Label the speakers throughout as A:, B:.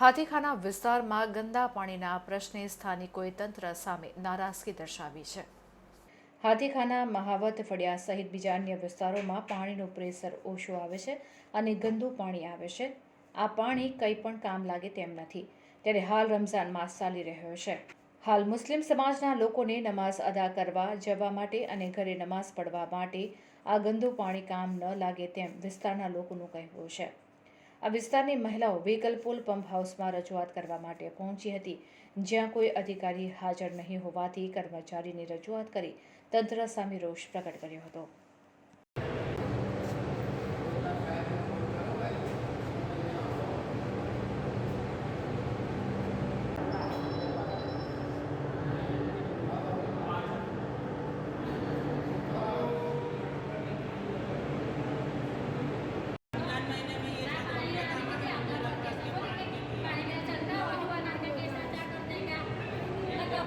A: હાથીખાના વિસ્તારમાં ગંદા પાણીના પ્રશ્ને સ્થાનિકોએ તંત્ર સામે નારાજગી દર્શાવી છે. હાથીખાના મહાવત ફળિયા સહિત બીજા અન્ય વિસ્તારોમાં પાણીનું પ્રેશર ઓછું આવે છે અને ગંદુ પાણી આવે છે. આ પાણી કંઈ પણ કામ લાગે તેમ નથી. ત્યારે હાલ રમઝાન માસ ચાલી રહ્યો છે. હાલ મુસ્લિમ સમાજના લોકોને નમાઝ અદા કરવા, જવા માટે અને ઘરે નમાઝ પઢવા માટે આ ગંદુ પાણી કામ ન લાગે તેમ વિસ્તારના લોકોનું કહેવું છે. આ વિસ્તારની મહિલાઓ વેકલપુલ પંપ હાઉસમાં રજૂઆત કરવા માટે પહોંચી હતી, જ્યાં કોઈ અધિકારી હાજર નહીં હોવાથી કર્મચારીની રજૂઆત કરી તંત્ર સામે રોષ પ્રગટ કર્યો હતો.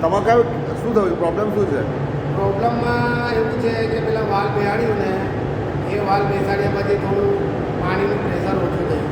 B: તમારે કયું શું થયું? પ્રોબ્લેમ શું છે?
C: પ્રોબ્લેમમાં એવું છે કે પેલા વાલ બેહાડ્યું ને, એ વાલ બેસાડ્યા પછી થોડું પાણીનું પ્રેશર ઓછું થયું.